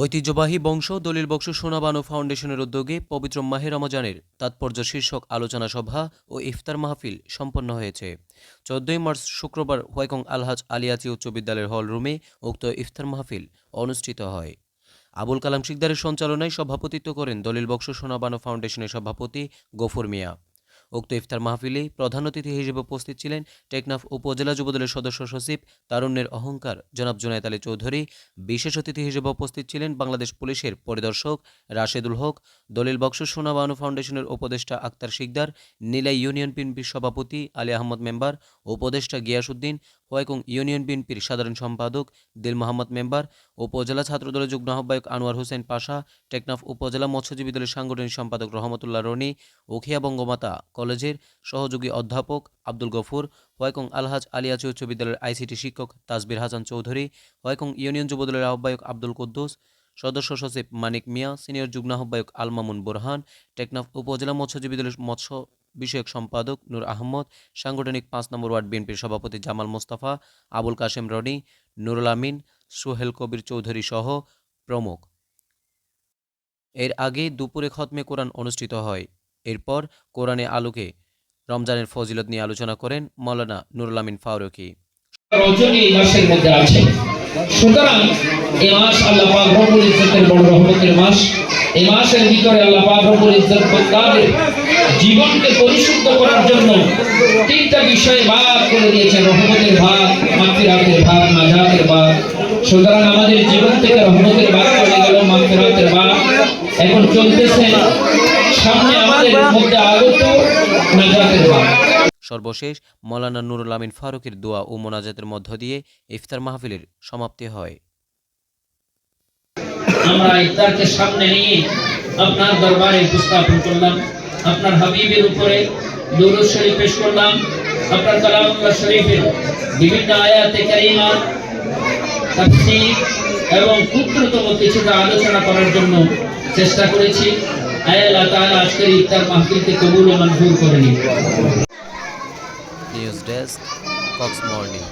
ঐতিহ্যবাহী বংশ, দলিল বক্স, সোনাবানু ফাউন্ডেশনের উদ্যোগে পবিত্র মাহে রমজানের তাৎপর্য শীর্ষক আলোচনা সভা ও ইফতার মাহফিল সম্পন্ন হয়েছে। চোদ্দই মার্চ শুক্রবার হোয়াইকং আলহাজ আলিয়াচি উচ্চ বিদ্যালয়ের হল রুমে উক্ত ইফতার মাহফিল অনুষ্ঠিত হয়। আবুল কালাম শিকদারের সঞ্চালনায় সভাপতিত্ব করেন দলিল বক্স, সোনাবানু ফাউন্ডেশনের সভাপতি গফুর মিয়া। উক্ত ইফতার মাহফিলে প্রধান অতিথি হিসেবে উপস্থিত ছিলেন টেকনাফ উপজেলা যুবদলের সদস্য সচিব তারুণ্যের অহংকার। জনাব জুনায়দ আলী চৌধুরী বিশেষ অতিথি হিসেবে উপস্থিত ছিলেন বাংলাদেশ পুলিশের পরিদর্শক রাশেদুল হক, দলিল বক্স সোনাবানু ফাউন্ডেশনের উপদেষ্টা আক্তার শিকদার, নীলাই ইউনিয়ন পিনপির সভাপতি আলী আহমদ মেম্বার, উপদেষ্টা গিয়াসউদ্দিন হোয়াইকুং ইউনিয়ন বিএনপির সাধারণ সম্পাদক, দিল মোহাম্মদ মেম্বার উপজেলা ছাত্রদলের যুগ্ম আহ্বায়ক আনোয়ার হোসেন পাশা, টেকনাফ উপজেলা মৎস্যজীবী দলের সাংগঠনিক সম্পাদক রহমতুল্লাহ রনি ওখিয়া বঙ্গমাতা কলেজের সহযোগী অধ্যাপক আব্দুল গফুর, হোয়াইকং আলহাজ আলিয়াচি উচ্চ বিদ্যালয়ের আইসিটি শিক্ষক তাসবির হাসান চৌধুরী, হোয়াইকং ইউনিয়ন যুবদলের আহ্বায়ক আব্দুল কুদ্দুস, সদস্য সচিব মানিক মিয়া, সিনিয়র যুগ্ম আহ্বায়ক আলমামুন বোরহান, টেকনাফ উপজেলা মৎস্যজীবী দলের মৎস্য বিষয়ক সম্পাদক নূর আহমদ, সাংগঠনিক পাঁচ নম্বর ওয়ার্ড বিএনপির সভাপতি জামাল মোস্তাফা, আবুল কাশেম রনি, নুরুল আমিন, সোহেল কবির চৌধুরী সহ প্রমুখ। এর আগে দুপুরে খতমে কোরআন অনুষ্ঠিত হয়। এরপর কোরআনে আলোকে রমজানের ফজিলত নিয়ে আলোচনা করেন মৌলানা নুরুল আমিন ফারুকি। সুতরাং এই মাস আল্লাহ পাক রব্বুল ইজ্জতের বড় রহমতের মাস। এই মাসের ভিতরে আল্লাহ পাক রব্বুল ইজ্জত জীবনকে পরিশুদ্ধ করার জন্য তিনটা বিষয়ে ভাগ করে দিয়েছেন। রহমতের ভাগ মাগফিরাতের ভাগ নাজাতের ভাগ সুতরাং আমাদের জীবন থেকে রহমতের ভাগ চলে গেল মাগফিরাতের ভাগ এখন চলতেছে সামনে আমাদের মধ্যে আগত নাজাতের ভাগ সর্বশেষ মৌলানা নুরুল আমিন ফারুকের দোয়া ও মোনাজাতের মধ্য দিয়ে ইফতার মাহফিলের সমাপ্তি হয়। আমরা ইফতারকে সামনে নিয়ে আপনার দরবারে উপস্থাপন করলাম। আপনার হাবিবের উপরে দরুদ শরীফ পেশ করলাম। আপনার কালামুল্লাহ শরীফের বিভিন্ন আয়াতে কারিমা, তাফসীর এবং ক্ষুদ্রতম কিছুটা আলোচনা করার জন্য চেষ্টা করেছি। আয় আল্লাহ আজকের ইফতার মাহফিলকে কবুল ও মঞ্জুর করে নিউজ ডেস্ক কক্স মর্নিং